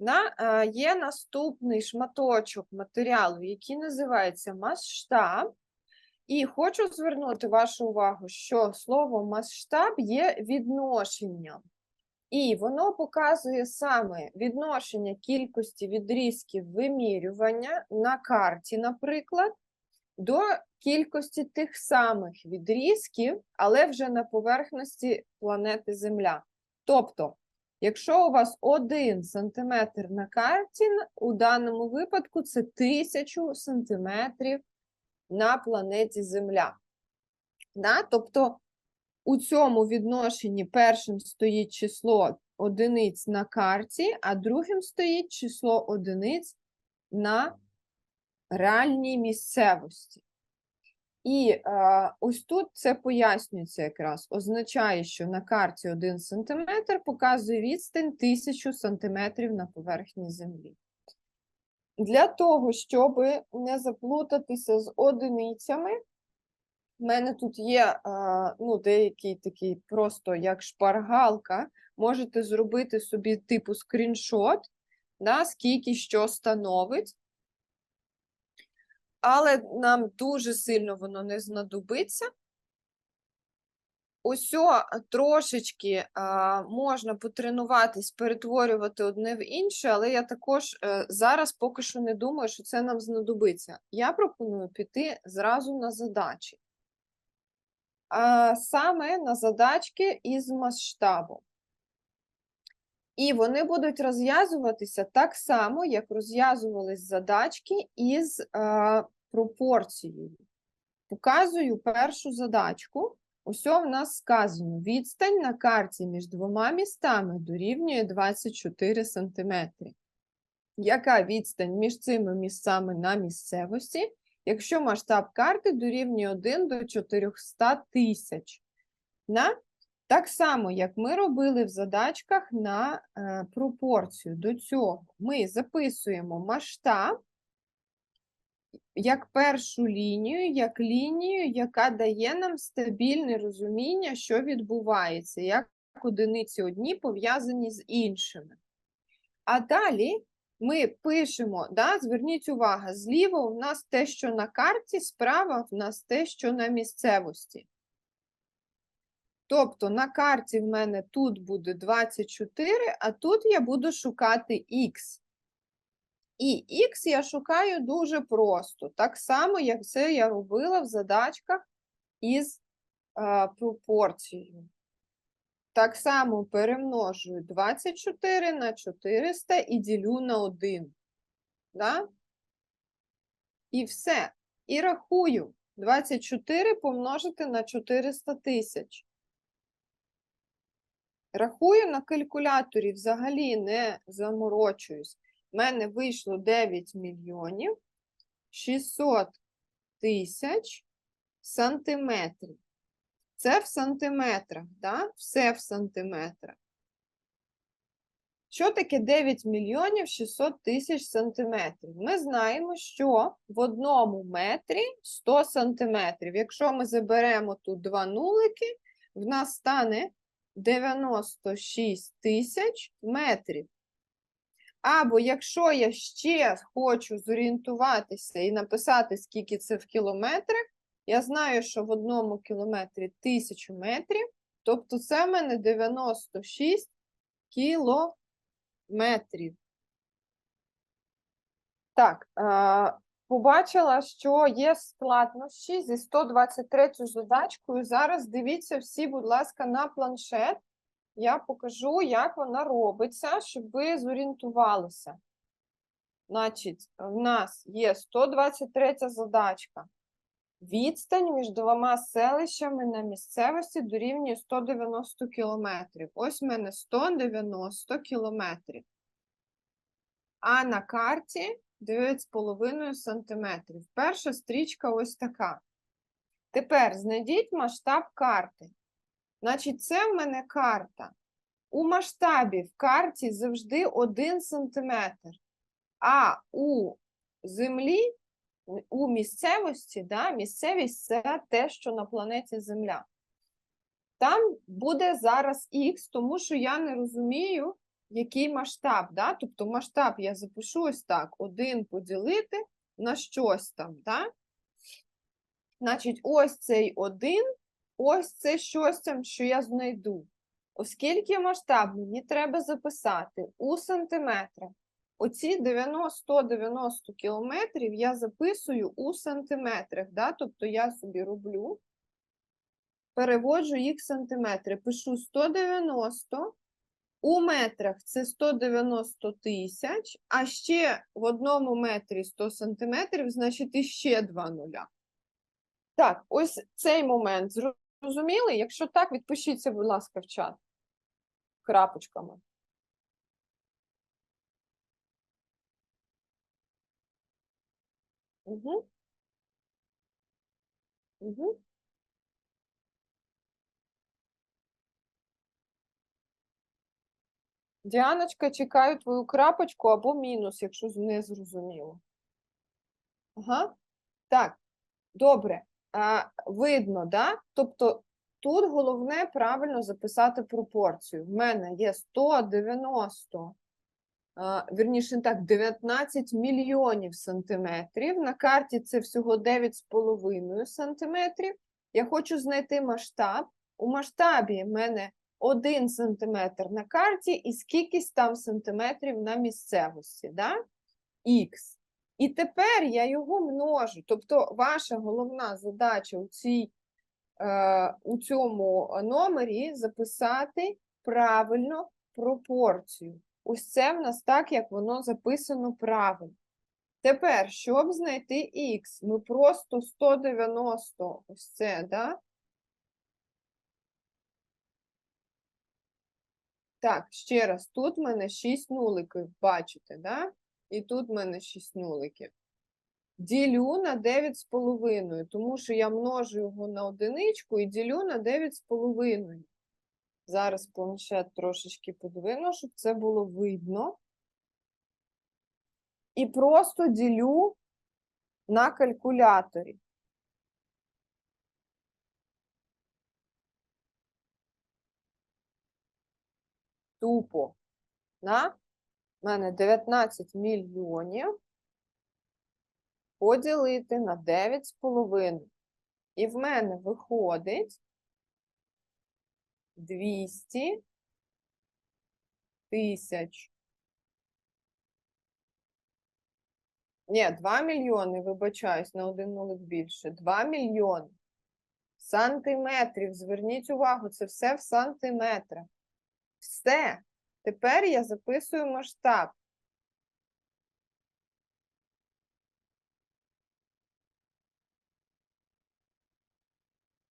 На, е, є наступний шматочок матеріалу, який називається масштаб. І хочу звернути вашу увагу, що слово масштаб є відношенням. І воно показує саме відношення кількості відрізків вимірювання на карті, наприклад, до кількості тих самих відрізків, але вже на поверхності планети Земля. Тобто, якщо у вас один сантиметр на карті, у даному випадку це тисячу сантиметрів на планеті Земля. Да? Тобто у цьому відношенні першим стоїть число одиниць на карті, а другим стоїть число одиниць на реальній місцевості. І е, ось тут це пояснюється якраз. Означає, що на карті 1 см показує відстань 1000 см на поверхні землі. Для того, щоб не заплутатися з одиницями, в мене тут є е, ну, деякий такий просто як шпаргалка. Можете зробити собі типу скріншот, да, скільки що становить. Але нам дуже сильно воно не знадобиться. Ось трошечки а, можна потренуватись, перетворювати одне в інше, але я також е, зараз поки що не думаю, що це нам знадобиться. Я пропоную піти зразу на задачі. А, саме на задачки із масштабу. І вони будуть розв'язуватися так само, як розв'язувались задачки із е, пропорцією. Показую першу задачку. Усьо в нас сказано: відстань на карті між двома містами дорівнює 24 см. Яка відстань між цими місцями на місцевості, якщо масштаб карти дорівнює 1 до 400 тисяч? На так само, як ми робили в задачках на е, пропорцію. До цього ми записуємо масштаб як першу лінію, як лінію, яка дає нам стабільне розуміння, що відбувається, як одиниці одні пов'язані з іншими. А далі ми пишемо, да, зверніть увагу, зліва у нас те, що на карті, справа в нас те, що на місцевості. Тобто на карті в мене тут буде 24, а тут я буду шукати х. І х я шукаю дуже просто, так само, як це я робила в задачках із е, пропорцією. Так само перемножую 24 на 400 і ділю на 1. Да? І все. І рахую 24 помножити на 400 тисяч. Рахую на калькуляторі, взагалі не заморочуюсь. У мене вийшло 9 мільйонів 600 тисяч сантиметрів. Це в сантиметрах, да? все в сантиметрах. Що таке 9 мільйонів 600 тисяч сантиметрів? Ми знаємо, що в одному метрі 100 сантиметрів. Якщо ми заберемо тут два нулики, в нас стане 96 тисяч метрів. Або якщо я ще хочу зорієнтуватися і написати, скільки це в кілометрах, я знаю, що в одному кілометрі 1000 метрів, тобто це в мене 96 кілометрів. Так, побачила, що є складнощі зі 123 задачкою. Зараз дивіться всі, будь ласка, на планшет. Я покажу, як вона робиться, щоб ви зорієнтувалися. Значить, в нас є 123 задачка. Відстань між двома селищами на місцевості дорівнює 190 кілометрів. Ось в мене 190 кілометрів. А на карті 9,5 сантиметрів. Перша стрічка ось така. Тепер знайдіть масштаб карти. Значить, це в мене карта. У масштабі в карті завжди 1 сантиметр. А у землі, у місцевості, да, місцевість це те, що на планеті Земля. Там буде зараз Х, тому що я не розумію, який масштаб, да? Тобто масштаб я запишу ось так: 1 поділити на щось там, да? Значить, ось цей 1, ось це щось там, що я знайду. Оскільки масштаб мені треба записати у сантиметрах, оці 90-190 кілометрів я записую у сантиметрах, да? тобто я собі роблю, переводжу їх в сантиметри, пишу 190, у метрах це 190 тисяч, а ще в одному метрі 100 сантиметрів, значить іще два нуля. Так, ось цей момент зрозуміли? Якщо так, відпишіться, будь ласка, в чат крапочками. Угу. Угу. Діаночка, чекаю твою крапочку або мінус, якщо не зрозуміло. Ага. Так, добре. А, видно, да? Тобто тут головне правильно записати пропорцію. В мене є 190, а, вірніше так, 19 мільйонів сантиметрів. На карті це всього 9,5 сантиметрів. Я хочу знайти масштаб. У масштабі в мене 1 сантиметр на карті і скількись там сантиметрів на місцевості, да? Х. І тепер я його множу. Тобто ваша головна задача у, цій, е, у цьому номері записати правильно пропорцію. Ось це в нас так, як воно записано правильно. Тепер, щоб знайти х, ми просто 190, ось це, да? Так, ще раз, тут в мене 6 нуликів, бачите, да? І тут в мене 6 нуликів. Ділю на 9,5, тому що я множу його на одиничку і ділю на 9,5. Зараз планшет трошечки подвину, щоб це було видно. І просто ділю на калькуляторі. Тупо. На? У мене 19 мільйонів поділити на 9,5. І в мене виходить 200 тисяч. Ні, 2 мільйони, вибачаюсь, на один нулик більше. 2 мільйони. Сантиметрів. Зверніть увагу, це все в сантиметрах. Все. Тепер я записую масштаб.